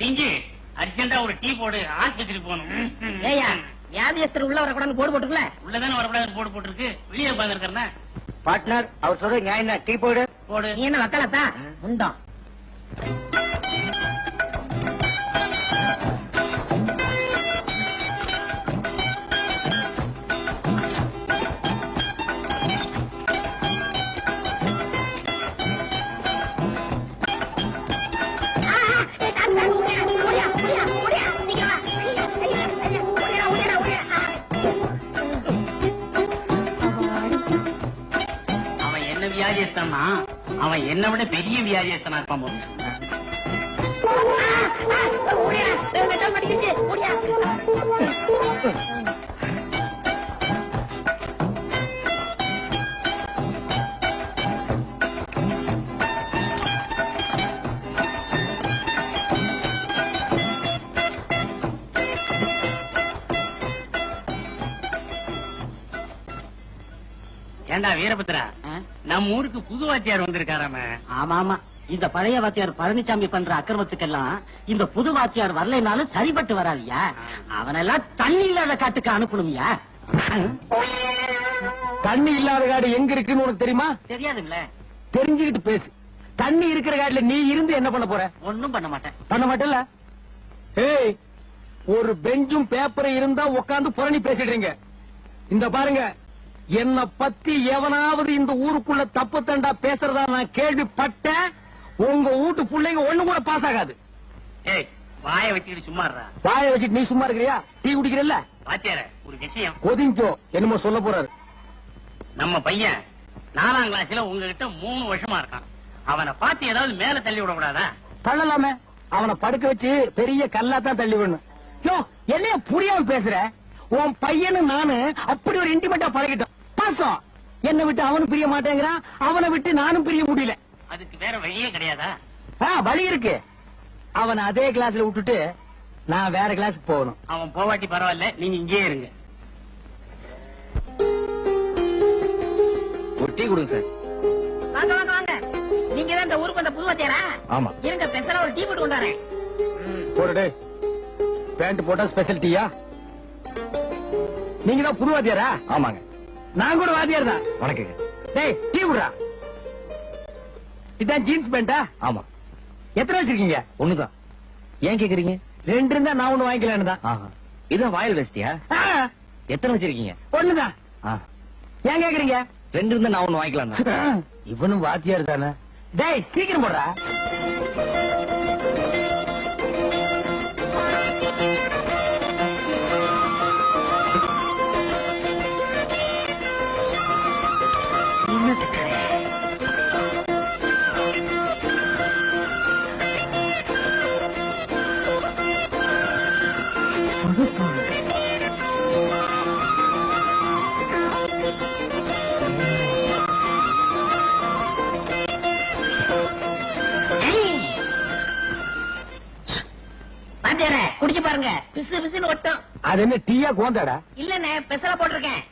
டிங்கி அர்ஜென்டா ஒரு டீ போடு ஆஸ்பத்திரி போகணும். ஏயா வியாதியஸ்தர் உள்ள வரக்கூடாது போர்டு போட்டுக்கல. உள்ளதானே வரக்கூடாது போட்டு போட்டுருக்கு. வெளியே உட்காந்துருக்கா பார்ட்னர் அவர் சொல்ற நியாயம் என்ன டீ போடு. போடு. நீ என்ன வக்கலத்தா? உண்டோம் வியாதியஸ்தானா அவன் என்னை விட பெரிய வியாதியஸ்தனா இருப்பான் போது ஏண்டா வீரபத்ரா? நம்ம ஊருக்கு புது வாத்தியார் வந்திருக்காராம. ஆமா ஆமா இந்த பழைய வாத்தியார் பழனிசாமி பண்ற அக்கிரமத்துக்கெல்லாம் இந்த புது வாத்தியார் வரலைனாலும் சரிபட்டு வராதியா? அவனெல்லாம் தண்ணி இல்லாத காட்டுக்கு அனுப்பணும்யா? தண்ணி இல்லாத காடு எங்க இருக்குன்னு உனக்கு தெரியுமா? தெரியாதுல்ல தெரிஞ்சுக்கிட்டு பேசு. தண்ணி இருக்கிற காட்டுல நீ இருந்து என்ன பண்ண போற? ஒண்ணும் பண்ண மாட்டேன். பண்ண மாட்டல ஏய் ஒரு பெஞ்சும் பேப்பரும் இருந்தா உட்கார்ந்து புரணி பேசிடுறீங்க இந்த பாருங்க. என்ன பத்தி எவனாவது இந்த ஊருக்குள்ள தப்பு தண்டா பேசுறதா நான் கேள்விப்பட்டேன். உங்க வீட்டு பிள்ளைங்க ஒண்ணு கூட பாஸ் ஆகாது. ஏய் வாயை வச்சுக்கிட்டு சும்மா. வாய வச்சுட்டு நீ சும்மா இருக்கிறியா? டீ குடிக்கிறல்ல? வாத்தியார ஒரு விஷயம். கொதிஞ்சோ என்னமோ சொல்ல போறாரு. நம்ம பையன் நாலாம் கிளாஸ்ல உங்ககிட்ட மூணு வருஷமா இருக்கான். அவனை பார்த்து ஏதாவது மேல தள்ளி விட கூடாதா? தள்ளலாமே. அவனை படுக்க வச்சு பெரிய கல்லா தான் தள்ளி விடணும். யோ என்னைய புரியாம பேசுற? உன் பையனு நானு அப்படி ஒரு இன்டிமேட்டா பழகிட்டோம். பாசம் என்னை விட்டு அவனும் பிரிய மாட்டேங்கிறான். அவனை விட்டு நானும் பிரிய முடியல. அதுக்கு வேற வழியே கிடையாதா? வழி இருக்கு. அவனை அதே கிளாஸ்ல விட்டுட்டு நான் வேற கிளாஸுக்கு போகணும். அவன் போவாட்டி பரவாயில்ல நீங்க இங்கேயே இருங்க. ஒரு டீ கொடுங்க சார். வாங்க வாங்க வாங்க. நீங்க தான் இந்த ஊருக்கு வந்த புது வாத்தியாரா? ஆமா. இருங்க ஸ்பெஷலா ஒரு டீ போட்டு கொண்டாரேன் போடு பேண்ட் போட்டா ஸ்பெஷல் டீயா? நீங்க தான் புது வாத்தியாரா? ஆமாங்க. நான் கூட வாத்தியார் தான். வணக்கங்க. டேய் டீ குடுறா. இதான் ஜீன்ஸ் பேண்டா ஆமா. எத்தனை வச்சிருக்கீங்க? ஒண்ணுதான். ஏன் கேக்குறீங்க? ரெண்டு இருந்தா நான் ஒண்ணு வாங்கிக்கலான்னு தான். இதான் வாயில் வச்சிட்டியா? எத்தனை வச்சிருக்கீங்க? ஒண்ணுதான். ஏன் கேக்குறீங்க? ரெண்டு இருந்தா நான் ஒண்ணு வாங்கிக்கலாம் இவனும் வாத்தியார் தானே. டேய் சீக்கிரம் போடுறா. பிசு பிசுன்னு ஒட்டும். அது என்ன டீயா கோந்தாடா இல்லண்ணே ஸ்பெஷலா போட்டிருக்கேன்.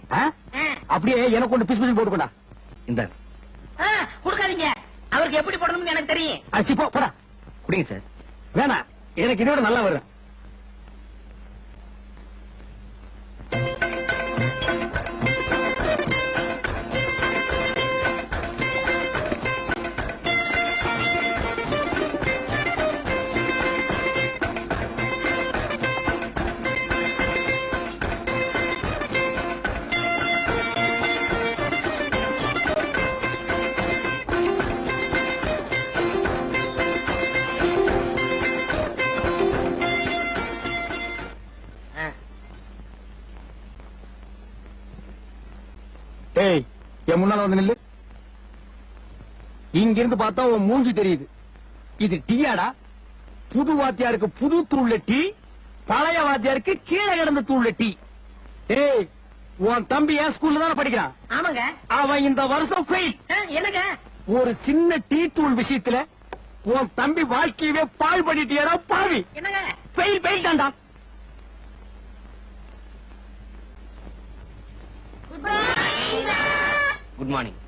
அப்படியே எனக்கு கொண்டு பிசு பிசு போட்டுக்கொண்டா இந்த. கொடுக்காதீங்க. அவருக்கு எப்படி போடணும்னு எனக்கு தெரியும். அரிசி போ போடா. குடிங்க சார். வேணாம். எனக்கு இதோட நல்லா வரும். என் முன்னால வந்து நில்லு. இங்க இருந்து பார்த்தா உன் மூஞ்சி தெரியுது. இது டீயாடா? புது வாத்தியாருக்கு புது தூள்ல டீ பழைய வாத்தியாருக்கு கீழே கிடந்த தூள்ல டீ. ஏய் உன் தம்பி என் ஸ்கூல்ல தானே படிக்கிறான்? ஆமாங்க. அவன் இந்த வருஷம் ஃபெயில் என்னங்க? ஒரு சின்ன டீ தூள் விஷயத்துல உன் தம்பி வாழ்க்கையவே பால் பண்ணிட்டியடா பாவி. என்னங்க? ஃபெயில் ஃபெயில் தான்டா. குட் மார்னிங்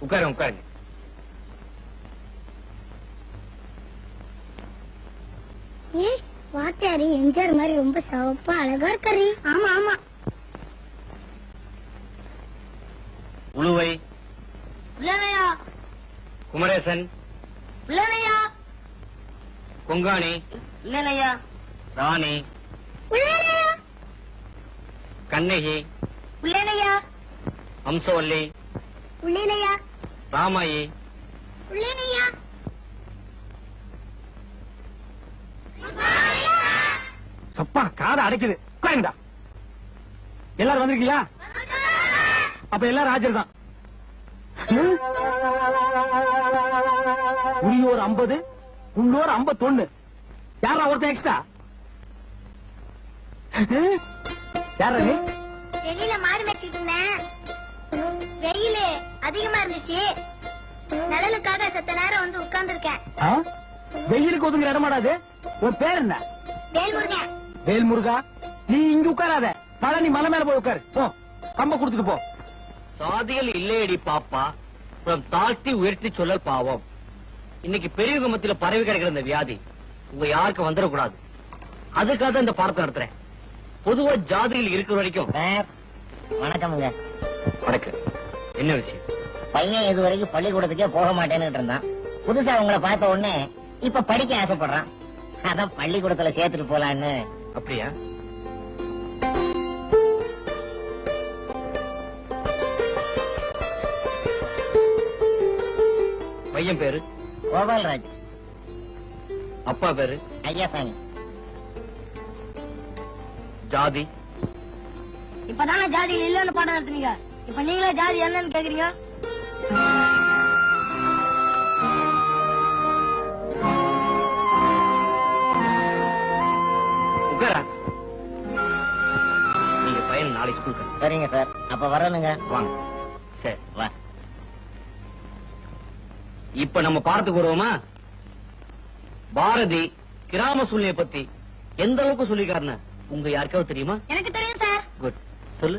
உட்காருங்க உட்காருங்க. வாத்தியாரு எம்ஜிஆர் மாதிரி ரொம்ப சிவப்பா அழகா இருக்காரு. ஆமா ஆமா. உழுவை. உள்ளனையா குமரேசன். உள்ளனையா கொங்காணி. இல்லையா ராணி. உள்ளனையா கண்ணகி. உள்ளனையா அம்சவல்லி. உள்ளனையா? ராமாயி. உள்ளனையா? சப்பா காதை அடைக்குது. உட்காருங்கடா. எல்லாரும் வந்திருக்கீங்களா? அப்ப எல்லாரும் ஆஜர் தான். உரியோர் ஐம்பது உள்ளோர் ஐம்பத்தொன்னு. யாரா ஒருத்தன் எக்ஸ்ட்ரா யாரா நீ? மாடு வெட்டிட்டு இருந்தேன். அதிகமா இருந்துச்சு. நிழலுக்காக சத்த நேரம் வந்து உட்கார்ந்துருக்கேன். ஆ? வெயிலுக்கு ஒதுங்குற இடமாடாது உன் பேர் என்ன? வேல்முருகன். வேல்முருகா? நீ இங்க உட்காராத. பழனி மலை மேல போய் உட்காரு. போ. கம்ப கொடுத்துட்டு போ. சாதியில் இல்லையடி பாப்பா. அப்புறம் தாழ்த்தி உயர்த்தி சொல்லல் பாவம். இன்னைக்கு பெரியவங்க மத்தியில பரவி கிடக்கிற இந்த வியாதி. உங்க யாருக்கும் வந்துடக்கூடாது. அதுக்காக இந்த பாடத்தை நடத்துறேன். பொதுவா ஜாதியில் இருக்கிற வரைக்கும். வணக்கமுங்க. வணக்கம். என்ன விஷயம்? பையன் இது வரைக்கும் பள்ளிக்கூடத்துக்கே போக மாட்டேன்னு இருந்தான். புதுசா உங்களை பார்த்த உடனே இப்ப படிக்க ஆசைப்படுறான். அதான் பள்ளிக்கூடத்துல சேர்த்துட்டு போலான்னு. அப்படியா? பையன் பேரு? கோபால்ராஜ். அப்பா பேரு? ஐயாசாமி. ஜாதி? இப்பதானே ஜாதி இல்லன்னு பாடம் நடத்துனீங்க? இப்ப நீங்களே ஜாதி என்னன்னு கேக்குறீங்க? நீங்க பையன் நாளைக்கு ஸ்கூலுக்கு சரிங்க சார். அப்ப வரணுங்க. வாங்க. சரி வா. இப்ப நம்ம பாடத்துக்கு வருவோமா? பாரதி கிராம சூழ்நிலை பத்தி எந்த அளவுக்கு சொல்லிருக்காருன்னு உங்க யாருக்காவது தெரியுமா? எனக்கு தெரியும் சார். குட் சொல்லு.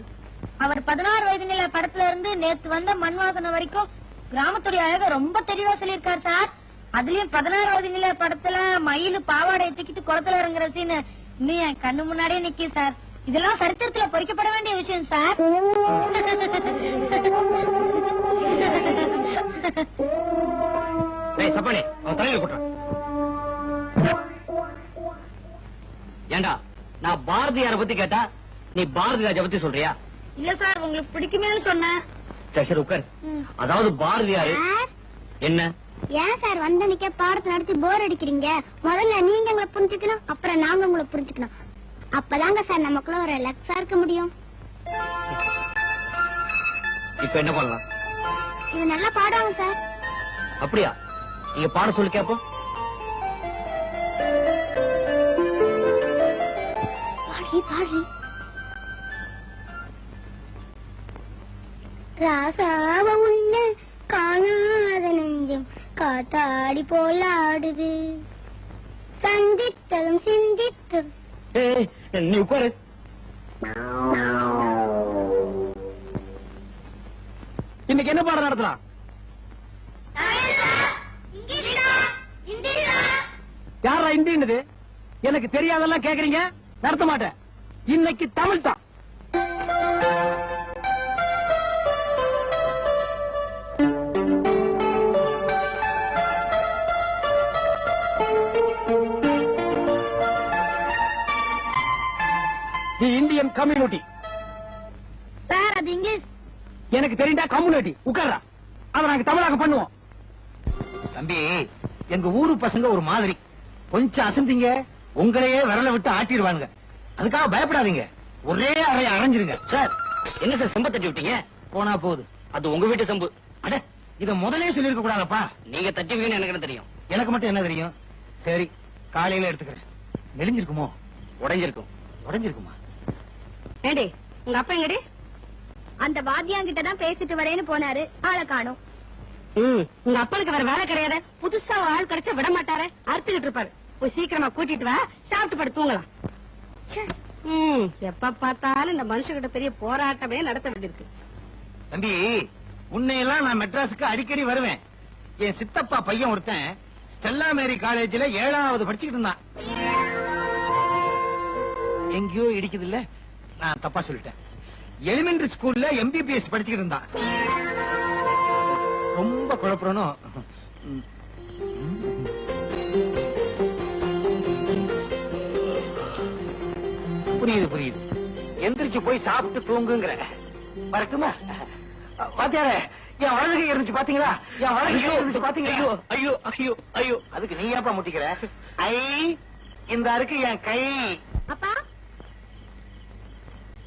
அவர் பதினாறு வயது நிலை படத்துல இருந்து நேத்து வந்த மண்வாசனை வரைக்கும் கிராமத்துடைய அழக ரொம்ப தெளிவா சொல்லியிருக்காரு சார். அதுலயும் பதினாறு வயது நிலை படத்துல மயிலு பாவாடை தூக்கிட்டு குளத்துல இறங்குற சீனு இன்னும் என் கண்ணு முன்னாடியே நிக்கி சார். இதெல்லாம் சரித்திரத்துல பொறிக்கப்பட வேண்டிய விஷயம் சார். அவன் தலையில ஏண்டா நான் பாரதியார பத்தி கேட்டா நீ பாரதி ராஜா பத்தி சொல்றியா? இல்ல சார் உங்களுக்கு பிடிக்குமேன்னு சொன்னேன். சரி சரி உட்கார். அதாவது பாரதியாரு என்ன? ஏன் சார் வந்தனிக்க பாடத்தை நடத்தி போர் அடிக்கிறீங்க? முதல்ல நீங்க எங்களை புரிஞ்சுக்கணும் அப்புறம் நாங்க உங்களை புரிஞ்சுக்கணும். அப்பதாங்க சார் நமக்குள்ள ஒரு லக்ஸா இருக்க முடியும். இப்ப என்ன பண்ணலாம்? இது நல்லா பாடுவாங்க சார். அப்படியா? நீங்க பாட சொல்லி கேப்போம். பாடி பாடி. ராசாவ உன்ன காணாத நெஞ்சம் காத்தாடி போல ஆடுது. சந்தித்ததும் சிந்தித்ததும் நீ உட்காரு. இன்னைக்கு என்ன பாடம் நடத்தலாம்? யாரா இந்தின்னுது எனக்கு தெரியாதெல்லாம் கேக்குறீங்க? நடத்த மாட்டேன். இன்னைக்கு தமிழ் தான் தி இந்தியன் கம்யூனிட்டி சார் அது இங்கிலீஷ். எனக்கு தெரிந்தா கம்யூனிட்டி உட்கார்றா. அதை நாங்க தமிழாக பண்ணுவோம். தம்பி எங்க ஊரு பசங்க ஒரு மாதிரி. கொஞ்சம் அசந்தீங்க உங்களையே விரல விட்டு ஆட்டிடுவாங்க அதுக்காக பயப்படாதீங்க. ஒரே அறைய அரைஞ்சிருங்க. சார் என்ன சார் செம்ப தட்டி விட்டீங்க? போனா போகுது அது உங்க வீட்டு செம்பு. அட இத முதலே சொல்லிருக்க கூடாதப்பா. நீங்க தட்டுவீங்கன்னு எனக்கு என்ன தெரியும்? எனக்கு மட்டும் என்ன தெரியும்? சரி காலையில எடுத்துக்கிறேன். மெலிஞ்சிருக்குமோ? உடைஞ்சிருக்கும். உடைஞ்சிருக்குமா? ஏண்டி உங்க அப்பா எங்கடி? அந்த வாத்தியாங்கிட்ட தான் பேசிட்டு வரேன்னு போனாரு. ஆளை காணும். உங்க அப்பனுக்கு வேற வேலை கிடையாது. புதுசா ஆள் கிடைச்சா விட மாட்டாரு. அறுத்துக்கிட்டு இருப்பாரு. போய் சீக்கிரமா கூட்டிட்டு வா சாப்பிட்டு படு தூங்கலாம். ம், எப்ப பார்த்தாலும் இந்த மனுஷகிட்ட பெரிய போராட்டமே நடத்த வேண்டியிருக்கு. தம்பி உன்னையெல்லாம் நான் மெட்ராஸுக்கு அடிக்கடி வருவேன். என் சித்தப்பா பையன் ஒருத்தன் ஸ்டெல்லா மேரி காலேஜ்ல ஏழாவது படிச்சுக்கிட்டு இருந்தான். எங்கேயோ இடிக்குது இல்ல நான் தப்பா சொல்லிட்டேன். எலிமெண்டரி ஸ்கூல்ல எம்பிபிஎஸ் படிச்சுக்கிட்டு இருந்தான் ரொம்ப குழப்பறனும் புரியுது புரியுது. எந்திரிச்சு போய் சாப்பிட்டு தூங்குங்கிற. வரட்டுமா? வாத்தியாரே என் வலதுகை இருந்துச்சு பாத்தீங்களா? என் வலதுகை இருந்துச்சு பாத்தீங்களா? ஐயோ ஐயோ ஐயோ ஐயோ. அதுக்கு நீ ஏப்பா முட்டிக்கிற? ஐ இந்த அருக்கு என் கை. அப்பா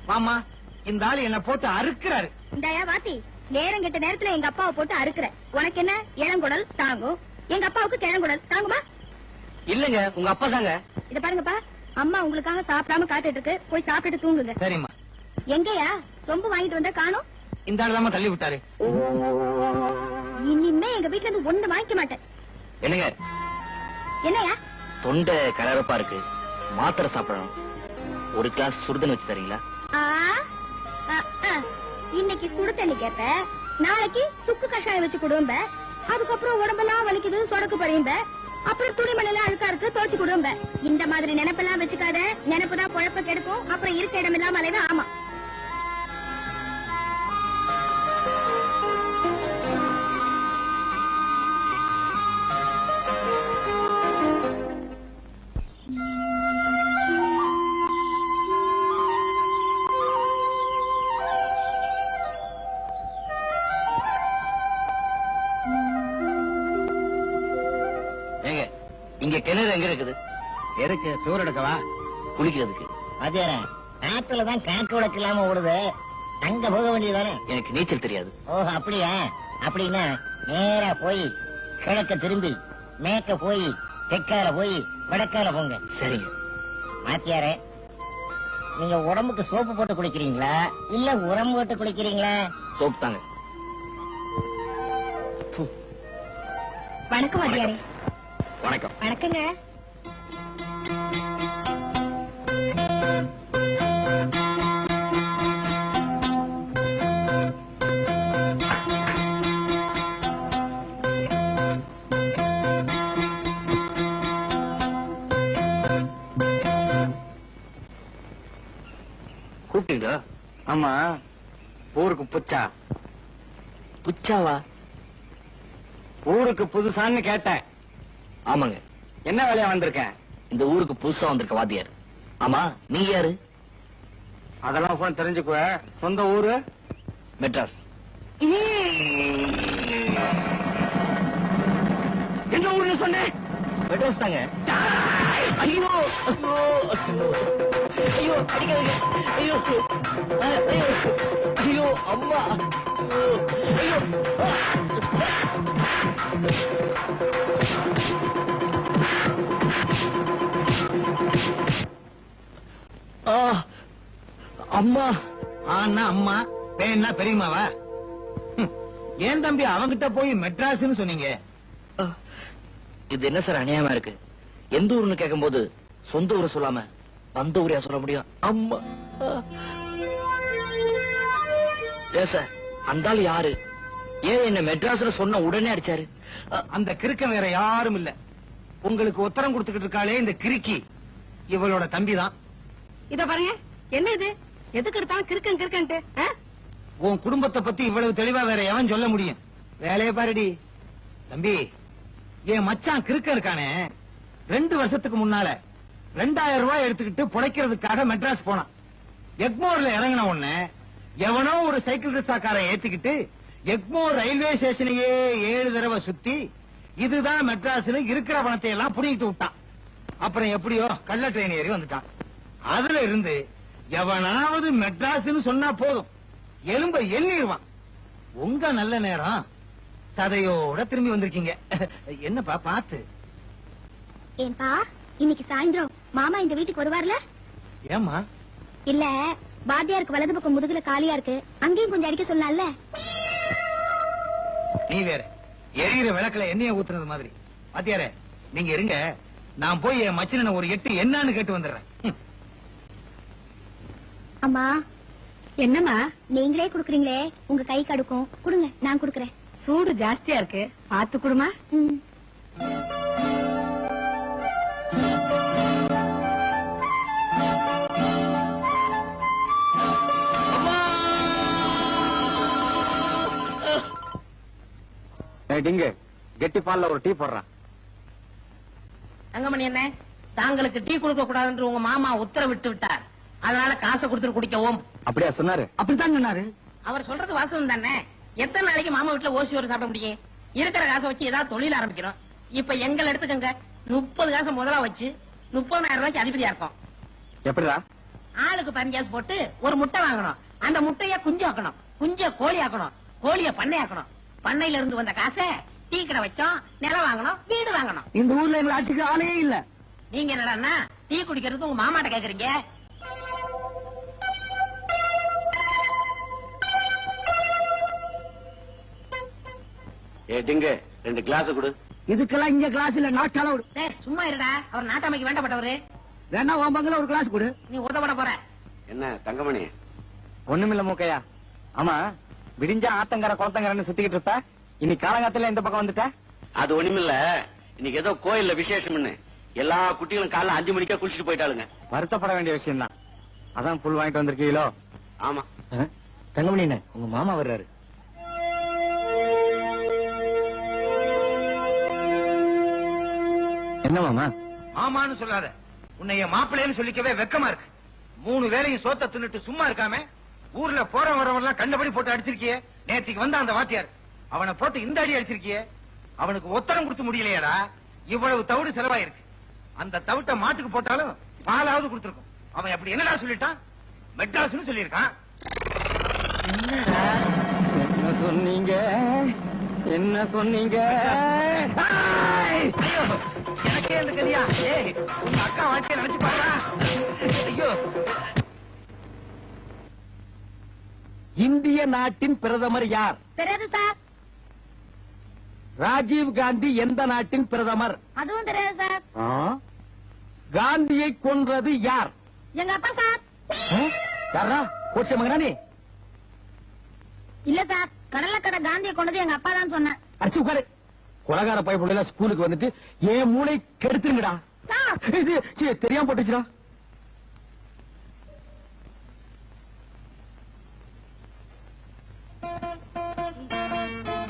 மாமா இந்த ஆளு என்ன போட்டு அறுக்கிறாரு. இந்தாயா வாத்தி. நேரம் கெட்ட நேரத்துல எங்க அப்பாவை போட்டு அறுக்குற. உனக்கு என்ன? இளங்குடல் தாங்கும். எங்க அப்பாவுக்கு கிழங்குடல் தாங்குமா? இல்லங்க உங்க அப்பா தாங்க. இத பாருங்கப்பா. அம்மா உங்களுக்காக சாப்பிடாம காத்துட்டு இருக்கு போய் சாப்பிட்டுட்டு தூங்குங்க. சரிம்மா. எங்கயா? சொம்பு வாங்கிட்டு வந்தா காணோம்? இந்த ஆளு தாம்மா தள்ளி விட்டாரு. இனிமே எங்க வீட்ல இருந்து ஒண்ணு வாங்கிக்க மாட்டேன். என்னங்க? என்னையா? தொண்டை கலரப்பா இருக்கு. மாத்திரை சாப்பிடணும். ஒரு கிளாஸ் சுடுதண்ணி வச்சு தரீங்களா. இன்னைக்கு சுடு தண்ணி கேப்ப நாளைக்கு சுக்கு கஷாயம் வச்சு கொடும்ப. அதுக்கப்புறம் உடம்பெல்லாம் வலிக்குது சொடக்கு பறியும்ப அப்புறம் துணிமணி எல்லாம் அழுக்கா இருக்கு துவைச்சு கொடும்ப. இந்த மாதிரி நினைப்பெல்லாம் வச்சுக்காத நினைப்பு தான் குழப்ப கெடுக்கும். அப்புறம் இருக்க இடம் இல்லாம அலைவ ஆமா. கிணறு எங்க இருக்குது? எதுக்கு? டூர் எடுக்கவா? குளிக்கிறதுக்கு. அதேரா ஆத்துல தான் கணக்கு வழக்கு இல்லாம ஓடுது. அங்க போக வேண்டியதானே எனக்கு நீச்சல் தெரியாது. ஓஹோ அப்படியா? அப்படின்னா நேரா போய் கிழக்க திரும்பி மேக்க போய் தெற்கால போய் வடக்கால போங்க. சரிங்க. மாத்தியாரே நீங்க உடம்புக்கு சோப்பு போட்டு குளிக்கிறீங்களா? இல்ல உரம் போட்டு குளிக்கிறீங்களா? சோப் தாங்க. வணக்கம் வாத்தியாரே வணக்கம். வணக்கங்க. கூப்பிட்டீங்களா? ஆமா. ஊருக்கு புச்சா. புச்சாவா? ஊருக்கு புதுசான்னு கேட்டேன். ஆமாங்க. என்ன வேலையா வந்திருக்கேன் இந்த ஊருக்கு புதுசா வந்திருக்க வாத்தியார். ஆமா நீங்க யாரு? அதெல்லாம் போன் தெரிஞ்சுக்குவ. சொந்த ஊரு? மெட்ராஸ். எந்த ஊர்னு சொன்னேன் மெட்ராஸ் தாங்க. ஐயோ ஐயோ ஐயோ அடிக்காதீங்க. ஐயோ ஐயோ ஐயோ அம்மா. ஐயோ. அம்மா. ஆனா அம்மா. பேன்னா பெரியம்மாவா? ஹம், ஏன் தம்பி அவங்கிட்ட போய் மெட்ராஸ்னு சொன்னீங்க? இது என்ன சார் அநியாயமா இருக்கு? எந்த ஊர்னு கேட்கும்போது சொந்த ஊரை சொல்லாம வந்த ஊரையா சொல்ல முடியும்? அம்மா. சார் அந்த ஆள் யாரு? ஏன் என்ன மெட்ராஸ்ல சொன்ன உடனே அடிச்சாரு? அந்த கிறுக்கன் வேற யாரும் இல்ல. உங்களுக்கு உத்தரம் கொடுத்துக்கிட்டு இருக்காளே இந்த கிறுக்கி. இவளோட தம்பி தான் இத பாருங்க. என்ன இது எதுக்கு எடுத்தாலும் கிறுக்கன் கிறுக்கன்ட்டு ஆ? உன் குடும்பத்தை பத்தி இவ்வளவு தெளிவா வேற எவன் சொல்ல முடியும்? வேலையை பாருடி. தம்பி என் மச்சான் கிறுக்க இருக்கானே. ரெண்டு வருஷத்துக்கு முன்னால ரெண்டாயிரம் ரூபாய் எடுத்துக்கிட்டு புழைக்கிறதுக்காக மெட்ராஸ் போனான். எக்மோர்ல இறங்கின உடனே எவனோ ஒரு சைக்கிள் ரிக்ஷாக்காரன் ஏத்திக்கிட்டு எக்மோர் ரயில்வே ஸ்டேஷனையே ஏழு தடவை சுத்தி இதுதான் மெட்ராஸ்னு இருக்கிற பணத்தை எல்லாம் புடிங்கிட்டு விட்டான். அப்புறம் எப்படியோ கள்ள ட்ரெயின் ஏறி வந்துட்டான். அதுல இருந்து எவனாவது மெட்ராஸ்னு சொன்னா போதும். எலும்ப எண்ணிடுவான். உங்க நல்ல நேரம். சதையோட திரும்பி வந்திருக்கீங்க. என்னப்பா பாத்து ஏன்பா இன்னைக்கு சாயந்தரம். மாமா இந்த வீட்டுக்கு வருவார்ல? ஏமா இல்ல வாத்தியாருக்கு வலது பக்கம் முதுகுல காலியா இருக்கு. அங்கேயும் கொஞ்சம் அடிக்க சொல்லலாம்ல நீ வேற. எரியிற விளக்குல எண்ணெய ஊத்துறது மாதிரி. பாத்தியாரே நீங்க இருங்க. நான் போய் என் மச்சினனை ஒரு எட்டு என்னன்னு கேட்டு வந்துடுறேன். அம்மா. என்னம்மா நீங்களே குடுக்கறீங்களே? உங்க கை கடுக்கும். குடுங்க நான் குடுக்கறேன். சூடு ஜாஸ்தியா இருக்கு. பாத்து குடுமா. டிங்கு கெட்டி பால்ல ஒரு டீ போடுறான் தங்கமணி என்ன தாங்களுக்கு டீ கொடுக்க கூடாது என்று உங்க மாமா உத்தரவிட்டு விட்டார். அதனால காசை கொடுத்துட்டு குடிக்கவும். அப்படியா சொன்னாரு? அப்படித்தான் சொன்னாரு. அவர் சொல்றது வாசகம் தானே? எத்தனை நாளைக்கு மாமா வீட்டுல ஓசி ஒரு சாப்பிட முடியும்? இருக்கிற காசை வச்சு ஏதாவது தொழில் ஆரம்பிக்கிறோம் இப்ப எங்களை எடுத்துக்கங்க. முப்பது காசை முதலா வச்சு முப்பதாயிரம் ரூபாய்க்கு அதிபதியா இருக்கும். எப்படிடா? ஆளுக்கு பதினஞ்சு போட்டு ஒரு முட்டை வாங்கணும். அந்த முட்டைய குஞ்சு ஆக்கணும். குஞ்ச கோழி ஆக்கணும். கோழிய பண்ணை ஆக்கணும். பண்ணையில இருந்து வந்த காசை டீ கடை வச்சோம். நிலம் வாங்கணும். வீடு வாங்கணும். இந்த ஊர்ல எங்க ஆட்சிக்கு ஆளே இல்ல. நீங்க என்னடா டீ குடிக்கிறது உங்க மாமாட்ட கேக்குறீங்க? ஏ டிங்கு ரெண்டு கிளாஸ் கொடு. இதுக்கெல்லாம் இங்க கிளாஸ் இல்ல நாட்டு அளவு டேய், சும்மா இருடா. அவர் நாட்டாமைக்கு வேண்டப்பட்டவரு. வேணா உன் பங்கல ஒரு கிளாஸ் கொடு. நீ உதவட போற. என்ன தங்கமணி? ஒண்ணுமில்ல மூக்கையா. ஆமா விடிஞ்சா ஆத்தங்கர குளத்தங்கரன்னு சுத்திக்கிட்டு இருப்ப. இன்னைக்கு காலங்காத்துல இந்த பக்கம் வந்துட்ட? அது ஒண்ணுமில்ல. இன்னைக்கு ஏதோ கோயில்ல விசேஷம்னு. எல்லா குட்டிகளும் காலைல அஞ்சு மணிக்கே குளிச்சுட்டு போயிட்டாளுங்க. வருத்தப்பட வேண்டிய விஷயம் தான் அதான் புல் வாங்கிட்டு வந்திருக்கீங்களோ? ஆமா. தங்கமணி உங்க மாமா வர்றாரு. என்ன மாமா? மாமான்னு சொல்லாத. உன்னை என் மாப்பிள்ளைன்னு சொல்லிக்கவே வெக்கமா இருக்கு. மூணு வேலையும் சோத்த தின்னுட்டு சும்மா இருக்காம ஊர்ல போற வரவெல்லாம் கண்டபடி போட்டு அடிச்சிருக்கியே. நேத்திக்கு வந்த அந்த வாத்தியார் அவனை போட்டு இந்த அடி அடிச்சிருக்கியே. அவனுக்கு ஒத்தரம் கொடுத்து முடியலையாடா. இவ்வளவு தவிடு செலவாயிருக்கு. அந்த தவிட்ட மாட்டுக்கு போட்டாலும் பாலாவது கொடுத்துருக்கும். அவன் அப்படி என்னடா சொல்லிட்டான்? மெட்ராஸ்னு சொல்லியிருக்கான். என்ன சொன்னீங்க? என்ன சொன்னீங்க? எனக்கே இந்த கதியா? ஏய் உங்க அக்கா வாழ்க்கைய நினைச்சு பாருடா ஐயோ. இந்திய நாட்டின் பிரதமர் யார்? தெரியாது சார். ராஜீவ் காந்தி எந்த நாட்டின் பிரதமர்? அதுவும் தெரியாது சார்? காந்தியை கொன்றது யார்? எங்க அப்பா சார்? யாரா கோட்ச மகனானே? இல்ல சார் கடலக்கடை காந்தியை கொண்டது எங்க அப்பா தான் சொன்னேன். அடிச்சு உட்காரு. கொலகார பைப்புள்ள ஸ்கூலுக்கு வந்துட்டு என் மூளை கெடுத்துருங்கடா. தெரியாம போட்டுச்சுடா.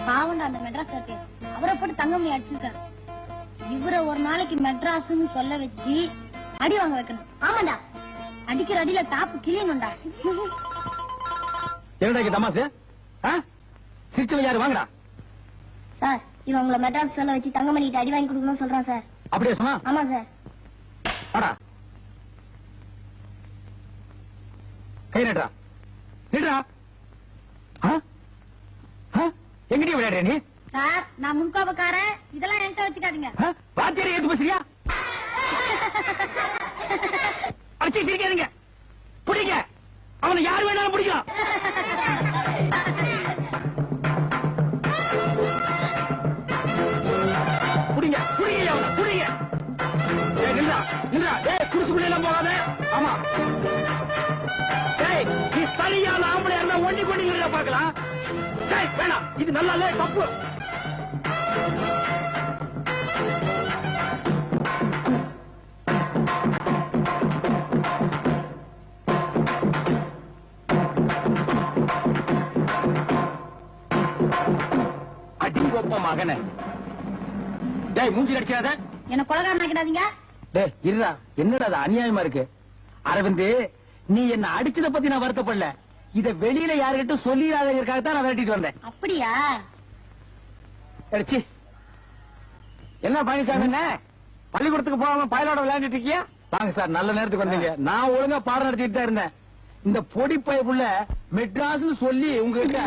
பாவண்டா அந்த மெட்ராஸ் அவரை போட்டு தங்கமணி அடிச்சிருக்காரு. இவரை ஒரு நாளைக்கு மெட்ராஸ்னு சொல்ல வச்சு அடி வாங்க வைக்கணும். ஆமாண்டா. அடிக்கிற அடியில டாப்பு கிளியணும்டா என்னடா இங்க தமாசு? சிரிச்சவன் யாரு? வாங்கடா. சார். இவன் உங்களை மெட்ராஸ் சொல்ல வச்சு தங்கமணி கிட்ட அடி வாங்கி கொடுக்கணும்னு சொல்றான் சார். அப்படியே சொன்னா? ஆமா சார். வாடா. கை நடுறா நிடுறா ஆ? ஆ? எங்கடி விளையாடுற நீ? சார் நான் முன்கோபக்காரன். இதெல்லாம் என்கிட்ட வச்சுக்காதீங்க? வாத்தியாரை ஏத்து பேசுறியா? அடிச்சு சிரிக்காதீங்க. பிடிங்க. அவனை யார் வேணாலும் பிடிக்கலாம். போகாத. ஆமா. நீ சரியான ஆம்பளை இருந்தா ஒண்டி வேணாம். இது தப்பு. டேய் மூஞ்சி அடிச்சாத என்ன கொலகாரன் ஆக்கிடாதீங்க டேய் இருடா. என்னடா அது அநியாயமா இருக்கு. அரவிந்த் நீ என்ன அடிச்சத பத்தி நான் வருத்தப்படல. இத வெளியில யாருக்கிட்ட சொல்லிடாதங்கிறதுக்காக தான் நான் விரட்டிட்டு வந்தேன். அப்படியா? அடிச்சு என்ன பழனிசாமி என்ன? பள்ளிக்கூடத்துக்கு போகாம பயலோட விளையாண்டுட்டு இருக்கியா? வாங்க சார் நல்ல நேரத்துக்கு வந்தீங்க. நான் ஒழுங்கா பாடம் நடத்திட்டு தான் இருந்தேன். இந்த பொடி பயப்புள்ள மெட்ராஸ்னு சொல்லி உங்ககிட்ட